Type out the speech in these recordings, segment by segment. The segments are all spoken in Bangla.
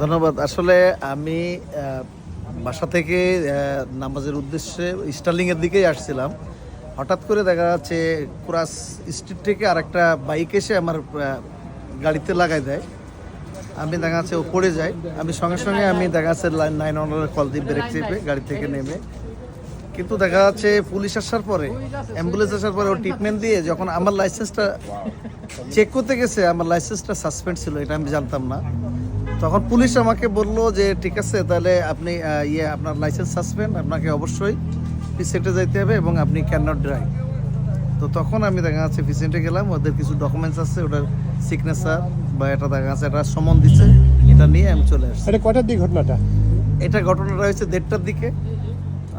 ধন্যবাদ। আসলে আমি বাসা থেকে নামাজের উদ্দেশ্যে স্টার্লিংয়ের দিকেই আসছিলাম। হঠাৎ করে দেখা যাচ্ছে ক্রাস স্ট্রিট থেকে আরেকটা বাইক এসে আমার গাড়িতে লাগাই দেয়। আমি দেখা যাচ্ছে ও পড়ে যায়। আমি সঙ্গে সঙ্গে আমি দেখা যাচ্ছে নাইন ওয়ানের কল দিয়ে ব্রেক চেপে গাড়ি থেকে নেমে। কিন্তু দেখা যাচ্ছে পুলিশ আসার পরে অ্যাম্বুলেন্স আসার পরে ও ট্রিটমেন্ট দিয়ে যখন আমার লাইসেন্সটা চেক করতে গেছে আমার লাইসেন্সটা সাসপেন্ড ছিল এটা আমি জানতাম না। তখন পুলিশ আমাকে বলল যে ঠিক আছে তাহলে আপনি ইয়ে আপনার লাইসেন্স সাসপেন্ড আপনাকে অবশ্যই পিসেন্টে যাইতে হবে এবং আপনি ক্যান নট ড্রাইভ তো তখন আমি দেখা যাচ্ছে পিসেন্টে গেলাম ওদের কিছু ডকুমেন্টস আছে ওটার সিগনেচার বা এটা দেখা যাচ্ছে এটা সমন দিচ্ছে এটা নিয়ে আমি চলে আসছি। এটা কটার দিক ঘটনাটা? এটা ঘটনাটা হয়েছে দেড়টার দিকে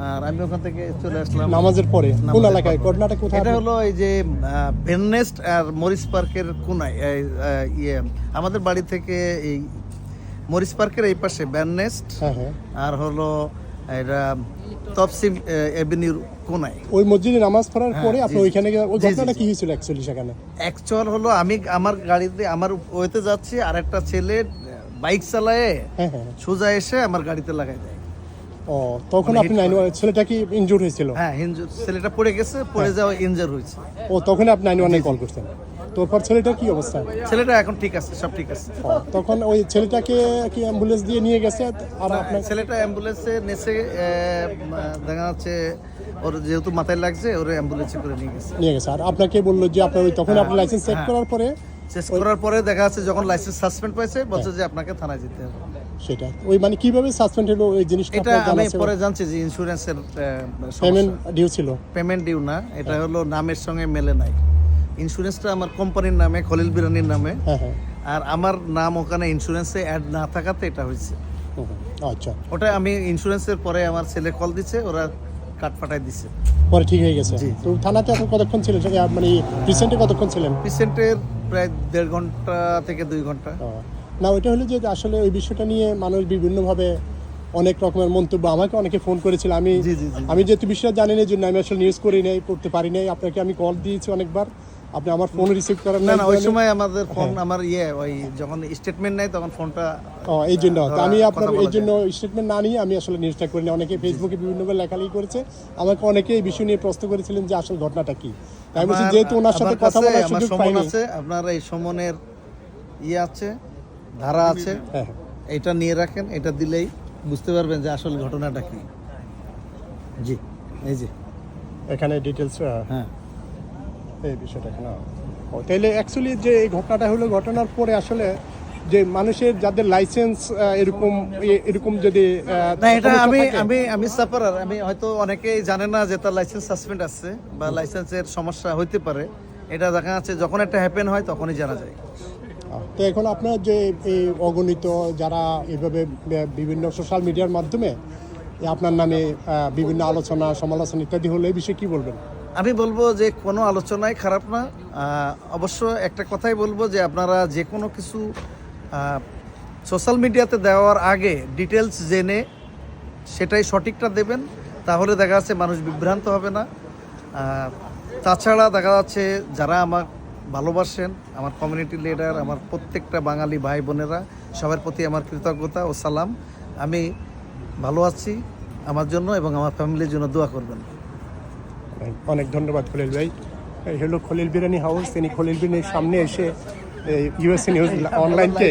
আর আমি ওখান থেকে চলে আসলাম। নামাজের পরে? কোন এলাকায়? ঘটনাটা কোথায়? এটা হলো এই যে ভেননেস্ট আর মরিস পার্কের কোনায় ইয়ে আমাদের বাড়ি থেকে এই মরিস পার্কের এই পাশে ভ্যাননেস্ট হ্যাঁ হ্যাঁ। আর হলো এটা তপসিম এভিনিউর কোনায়। ওই মসজিদে নামাজ পড়ার হ্যাঁ, পরে আপনি। ওইখানে গিয়ে- ওই ঘটনাটা কি হয়েছিল অ্যাকচুয়ালি সেখানে? অ্যাকচুয়াল হলো আমি আমার গাড়িতে আমার ওয়েতে যাচ্ছি আর একটা ছেলে বাইক চালায় হ্যাঁ হ্যাঁ সোজা এসে আমার গাড়িতে লাগাই দেয়। ও তখন মানে আপনি নাইন করে। ছেলেটা কি ইনজুর হয়েছিল? হ্যাঁ হিঞ্জু ছেলেটা পড়ে গেছে পড়ে যাওয়া ইনজার হয়েছে। ও তখন আপনি নাইন ওয়ানে কল করছেন? তারপর ছেলেটার কি অবস্থা? ছেলেটা এখন ঠিক আছে সব ঠিক আছে। তখন ওই ছেলেটাকে কি অ্যাম্বুলেন্স দিয়ে নিয়ে গেছে? আর আপনার ছেলেটা অ্যাম্বুলেন্সে নেচে দেখা যাচ্ছে ওর যেহেতু মাথায় লাগছে ওর অ্যাম্বুলেন্সে করে নিয়ে গেছে। নিয়ে গেছে। আর আপনাকে বলল যে আপনার ওই তখন আপনি লাইসেন্স চেক হ্যাঁ। করার পরে শেষ করার পরে দেখা যাচ্ছে যখন লাইসেন্স সাসপেন্ড পাইছে বলছে যে আপনাকে থানায় যেতে হবে। সেটা। ওই মানে কীভাবে সাসপেন্ড হলো ওই জিনিসটা এটা আমি পরে জানছি যে ইন্স্যুরেন্সের পেমেন্ট ডিউ ছিল। পেমেন্ট ডিউ না এটা হলো নামের সঙ্গে মেলে নাই। ইন্স্যুরেন্সটা আমার কোম্পানির নামে খলিল বিরানির নামে। হ্যাঁ হ্যাঁ। আর আমার নাম ওখানে ইন্স্যুরেন্সে অ্যাড না থাকাতে এটা হয়েছে। আচ্ছা। ওটা আমি ইন্স্যুরেন্সের পরে আমার ছেলে কল দিছে ওরা কাট ফাটাই দিছে। পরে ঠিক হয়ে গেছে। তো থানাতে এখন কতক্ষণ ছিলেন সেটা মানে রিসেন্টে কতক্ষণ ছিলেন? পেশেন্টের প্রায় দেড় ঘণ্টা থেকে দুই ঘণ্টা। না ওইটা হলো যে আসলে ওই বিষয়টা নিয়ে মানুষ বিভিন্নভাবে অনেক রকমের মন্তব্য আমাকে অনেকে ফোন করেছিল। আমি। আমি যেহেতু বিষয়টা জানি না এই জন্য আমি আসলে নিউজ করি নাই করতে পারি নাই। আপনাকে আমি কল দিয়েছি অনেকবার। আপনি আমার ফোন রিসিভ করেন না না ওই সময় আমাদের ফোন হ্যাঁ। আমার ইয়ে ওই যখন স্টেটমেন্ট নেয় তখন ফোনটা ও, এই জন্য। তো আমি আপনার এই জন্য স্টেটমেন্ট না নিয়ে আমি আসলে নিউজটা করি না অনেকে ফেসবুকে বিভিন্নভাবে লেখালেখি করেছে। আমাকে অনেকে এই বিষয় নিয়ে প্রশ্ন করেছিলেন যে আসল ঘটনাটা কি। তাই বলছি যেহেতু ওনার সাথে কথা বলার সুযোগ পাইনি। আছে আপনার এই সমনের ইয়ে আছে ধারা আছে হ্যাঁ। হ্যাঁ। এটা নিয়ে রাখেন এটা দিলেই বুঝতে পারবেন যে আসল ঘটনাটা কি। জি এই যে এখানে ডিটেলস হ্যাঁ। এই বিষয়টা এখানে। ও তাহলে অ্যাকচুয়ালি যে এই ঘটনাটা হলো ঘটনার পরে আসলে যে মানুষের যাদের লাইসেন্স এরকম এরকম যদি না এটা আমি আমি আমি সাপারার আমি হয়তো অনেকেই জানে না যে তার লাইসেন্স সাসপেন্ড আছে বা লাইসেন্সের সমস্যা হইতে পারে। এটা দেখা যাচ্ছে যখন একটা হ্যাপেন হয় তখনই জানা যায়। তো এখন আপনার যে এই অগণিত যারা এইভাবে বি- বিভিন্ন সোশ্যাল মিডিয়ার মাধ্যমে আপনার নামে বিভিন্ন আলোচনা সমালোচনা ইত্যাদি হলো এই বিষয়ে কি বলবেন? আমি বলব যে কোনো আলোচনাই খারাপ না। অবশ্য একটা কথাই বলব যে আপনারা যে কোনো কিছু সোশ্যাল মিডিয়াতে দেওয়ার আগে ডিটেলস জেনে সেটাই সঠিকটা দেবেন, তাহলে দেখা যাচ্ছে মানুষ বিভ্রান্ত হবে না। তাছাড়া দেখা যাচ্ছে যারা আমার ভালোবাসেন, আমার কমিউনিটি লিডার আমার প্রত্যেকটা বাঙালি ভাই বোনেরা, সবার প্রতি আমার কৃতজ্ঞতা ও সালাম। আমি ভালো আছি আমার জন্য এবং আমার ফ্যামিলির জন্য দোয়া করবেন। অনেক ধন্যবাদ খলিল ভাই। এই হলো খলিল বিরিয়ানি হাউস তিনি খলিল বিরিয়ানির সামনে এসে এই ইউএসএ নিউজ অনলাইনকে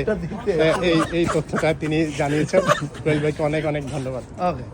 এই এই তথ্যটা তিনি জানিয়েছেন। খলিল ভাইকে অনেক অনেক ধন্যবাদ। ওকে।